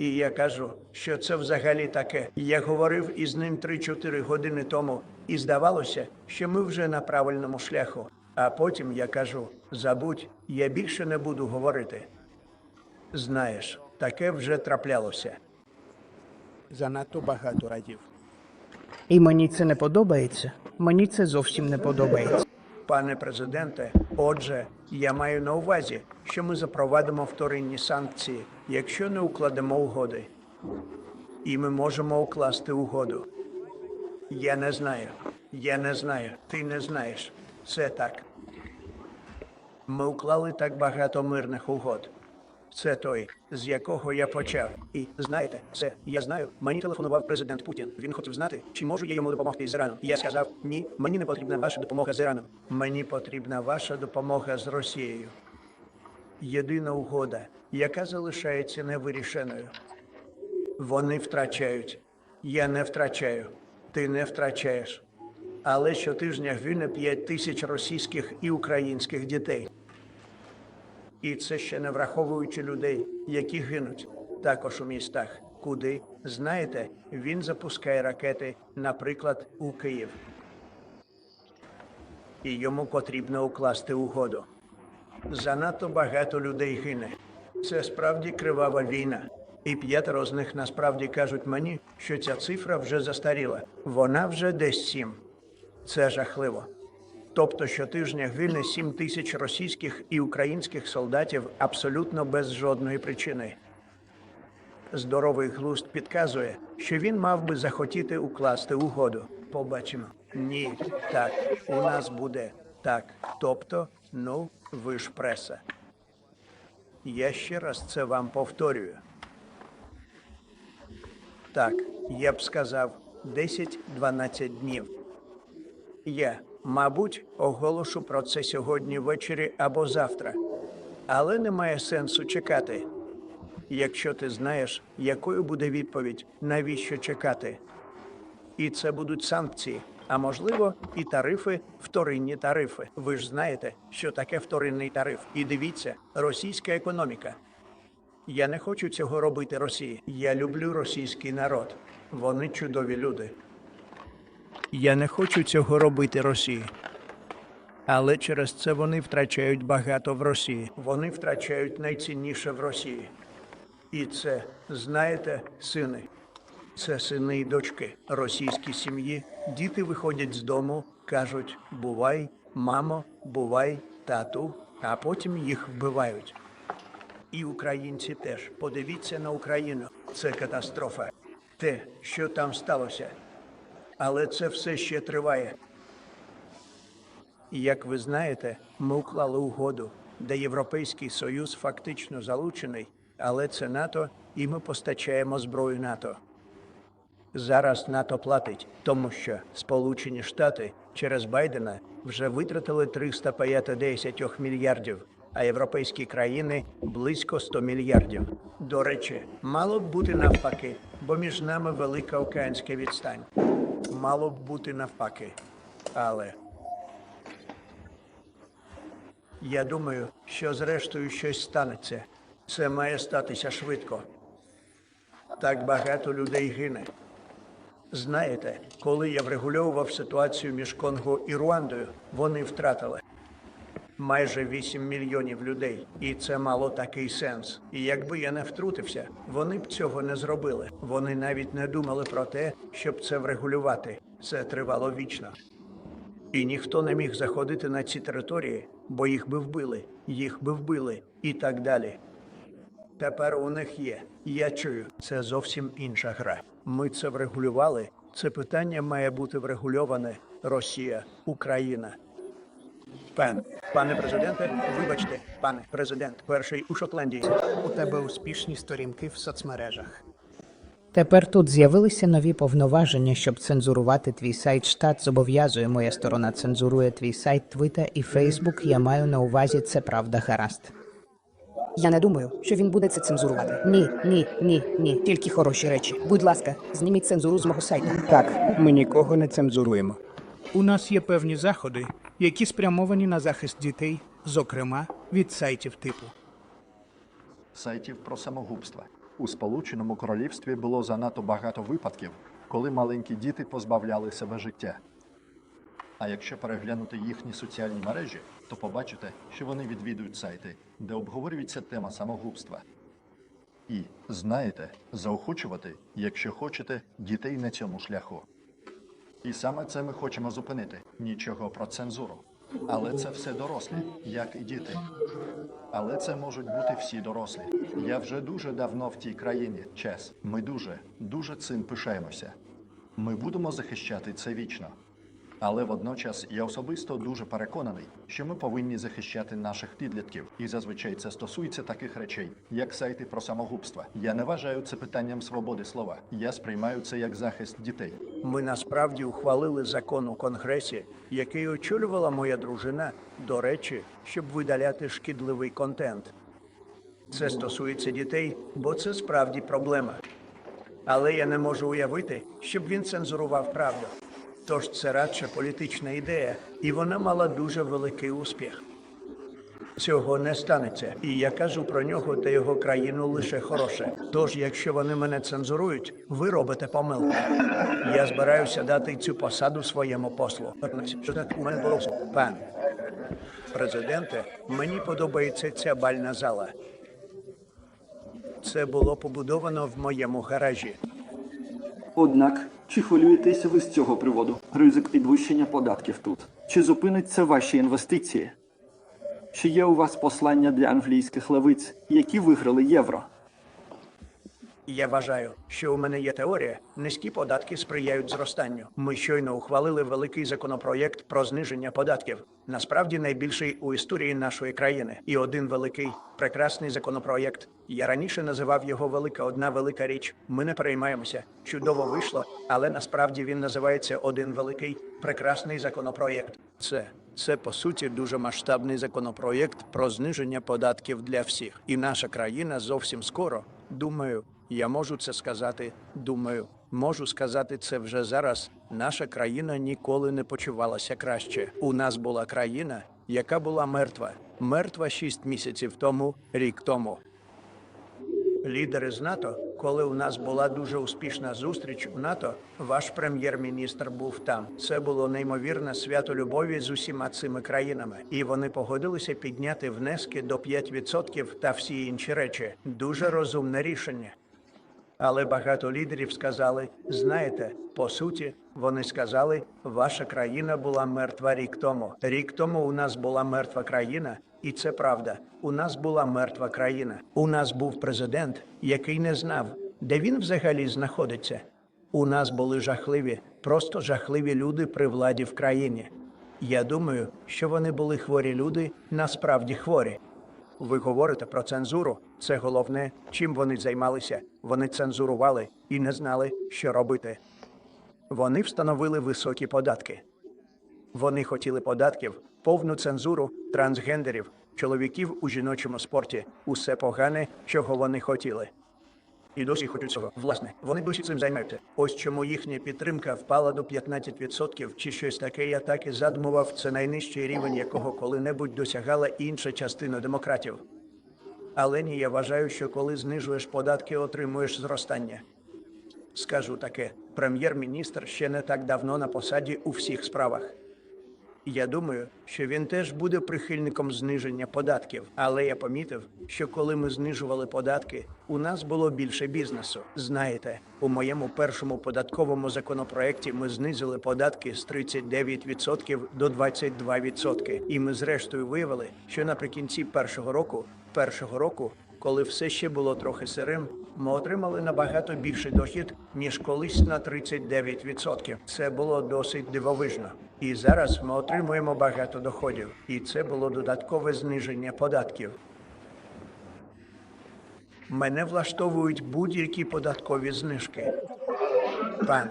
І я кажу, що це взагалі таке. Я говорив із ним 3-4 години тому, і здавалося, що ми вже на правильному шляху. А потім я кажу: забудь, я більше не буду говорити. Знаєш, таке вже траплялося. Занадто багато разів. І мені це не подобається. Мені це зовсім не подобається. Пане президенте, отже, я маю на увазі, що ми запровадимо вторинні санкції, якщо не укладемо угоди. І ми можемо укласти угоду. Я не знаю. Я не знаю. Ти не знаєш. Це так. Ми уклали так багато мирних угод. Це той, з якого я почав. І знаєте, це я знаю. Мені телефонував президент Путін. Він хотів знати, чи можу я йому допомогти з Іраном. Я сказав: ні, мені не потрібна ваша допомога з Іраном. Мені потрібна ваша допомога з Росією. Єдина угода, яка залишається невирішеною. Вони втрачають. Я не втрачаю. Ти не втрачаєш. Але щотижня гине 5 тисяч російських і українських дітей. І це ще не враховуючи людей, які гинуть також у містах. Куди знаєте, він запускає ракети, наприклад, у Київ. І йому потрібно укласти угоду. Занадто багато людей гине. Це справді кривава війна. І п'ятеро з них насправді кажуть мені, що ця цифра вже застаріла. Вона вже десь сім. Це жахливо. Тобто щотижня гине 7 тисяч російських і українських солдатів абсолютно без жодної причини. Здоровий глузд підказує, що він мав би захотіти укласти угоду. Побачимо. Ні, так, у нас буде так. Тобто, ну, ви ж преса. Я ще раз це вам повторюю. Так, я б сказав 10-12 днів. Я, мабуть, оголошу про це сьогодні ввечері або завтра. Але немає сенсу чекати. Якщо ти знаєш, якою буде відповідь, навіщо чекати? І це будуть санкції, а можливо, і тарифи, вторинні тарифи. Ви ж знаєте, що таке вторинний тариф. І дивіться, російська економіка. Я не хочу цього робити Росії. Я люблю російський народ. Вони чудові люди. Я не хочу цього робити Росії. Але через це вони втрачають багато в Росії. Вони втрачають найцінніше в Росії. І це, знаєте, сини. Це сини і дочки російські сім'ї. Діти виходять з дому, кажуть: бувай, мамо, бувай, тату, а потім їх вбивають. І українці теж. Подивіться на Україну. Це катастрофа. Те, що там сталося. Але це все ще триває. Як ви знаєте, ми уклали угоду, де Європейський Союз фактично залучений, але це НАТО, і ми постачаємо зброю НАТО. Зараз НАТО платить, тому що Сполучені Штати через Байдена вже витратили 350 мільярдів, а європейські країни близько 100 мільярдів. До речі, мало б бути навпаки, бо між нами велика океанська відстань. Мало б бути навпаки. Але я думаю, що зрештою щось станеться. Це має статися швидко. Так багато людей гине. Знаєте, коли я врегульовував ситуацію між Конго і Руандою, вони втратили майже 8 мільйонів людей, і це мало такий сенс. І якби я не втрутився, вони б цього не зробили. Вони навіть не думали про те, щоб це врегулювати. Це тривало вічно. І ніхто не міг заходити на ці території, бо їх би вбили, їх би вбили і так далі. Тепер у них є. Я чую, це зовсім інша гра. Ми це врегулювали. Це питання має бути врегульоване Росія, Україна. Пан, пане президенте, вибачте, пане президент, перший у Шотландії. У тебе успішні сторінки в соцмережах. Тепер тут з'явилися нові повноваження, щоб цензурувати твій сайт. Штат зобов'язує моя сторона цензурує твій сайт, Твіттер і Фейсбук. Я маю на увазі це правда гаразд. Я не думаю, що він буде це цензурувати. Ні, ні, ні, ні. Тільки хороші речі. Будь ласка, зніміть цензуру з мого сайту. Так, ми нікого не цензуруємо. У нас є певні заходи, які спрямовані на захист дітей, зокрема від сайтів типу. сайтів про самогубства. У Сполученому Королівстві було занадто багато випадків, коли маленькі діти позбавляли себе життя. А якщо переглянути їхні соціальні мережі, то побачите, що вони відвідують сайти, де обговорюється тема самогубства. І знаєте, заохочувати, якщо хочете, дітей на цьому шляху. І саме це ми хочемо зупинити. Нічого про цензуру. Але це все дорослі, як і діти. Але це можуть бути всі дорослі. Я вже дуже давно в тій країні, чес. Ми дуже, дуже цим пишаємося. Ми будемо захищати це вічно. Але водночас я особисто дуже переконаний, що ми повинні захищати наших підлітків, і зазвичай це стосується таких речей, як сайти про самогубства. Я не вважаю це питанням свободи слова. Я сприймаю це як захист дітей. Ми насправді ухвалили закон у Конгресі, який очолювала моя дружина, до речі, щоб видаляти шкідливий контент. Це стосується дітей, бо це справді проблема. Але я не можу уявити, щоб він цензурував правду. Тож це радше політична ідея, і вона мала дуже великий успіх. Цього не станеться, і я кажу про нього та його країну лише хороше. Тож, якщо вони мене цензурують, ви робите помилку. Я збираюся дати цю посаду своєму послу. Пан президенте, мені подобається ця бальна зала. Це було побудовано в моєму гаражі. Однак, чи хвилюєтеся ви з цього приводу? Ризик підвищення податків тут. Чи зупиниться ваші інвестиції? Чи є у вас послання для англійських левиць, які виграли євро? Я вважаю, що у мене є теорія. Низькі податки сприяють зростанню. Ми щойно ухвалили великий законопроєкт про зниження податків. Насправді найбільший у історії нашої країни. І один великий прекрасний законопроєкт. Я раніше називав його велика одна велика річ. Ми не переймаємося. Чудово вийшло, але насправді він називається один великий прекрасний законопроєкт. Це це по суті дуже масштабний законопроєкт про зниження податків для всіх. І наша країна зовсім скоро. Думаю, я можу це сказати. Думаю, можу сказати це вже зараз. Наша країна ніколи не почувалася краще. У нас була країна, яка була мертва. Мертва шість місяців тому, рік тому. Лідери з НАТО, коли у нас була дуже успішна зустріч у НАТО, ваш прем'єр-міністр був там. Це було неймовірне свято любові з усіма цими країнами, і вони погодилися підняти внески до 5% та всі інші речі. Дуже розумне рішення. Але багато лідерів сказали: знаєте, по суті, вони сказали, ваша країна була мертва рік тому. Рік тому у нас була мертва країна, і це правда. У нас була мертва країна. У нас був президент, який не знав, де він взагалі знаходиться. У нас були жахливі, просто жахливі люди при владі в країні. Я думаю, що вони були хворі люди, насправді хворі. Ви говорите про цензуру. Це головне, чим вони займалися. Вони цензурували і не знали, що робити. Вони встановили високі податки. Вони хотіли податків, повну цензуру трансгендерів, чоловіків у жіночому спорті, усе погане, чого вони хотіли. І досі хочуть цього. Власне, вони досі цим займаються. Ось чому їхня підтримка впала до 15% чи щось таке. Я так і задумував. Це найнижчий рівень, якого коли-небудь досягала інша частина демократів. Але ні, я вважаю, що коли знижуєш податки, отримуєш зростання. Скажу таке: прем'єр-міністр ще не так давно на посаді у всіх справах. Я думаю, що він теж буде прихильником зниження податків. Але я помітив, що коли ми знижували податки, у нас було більше бізнесу. Знаєте, у моєму першому податковому законопроекті ми знизили податки з 39% до 22%. І ми зрештою виявили, що наприкінці першого року, першого року, коли все ще було трохи сирим, ми отримали набагато більший дохід, ніж колись на 39%. Це було досить дивовижно. І зараз ми отримуємо багато доходів, і це було додаткове зниження податків. Мене влаштовують будь-які податкові знижки. Пан,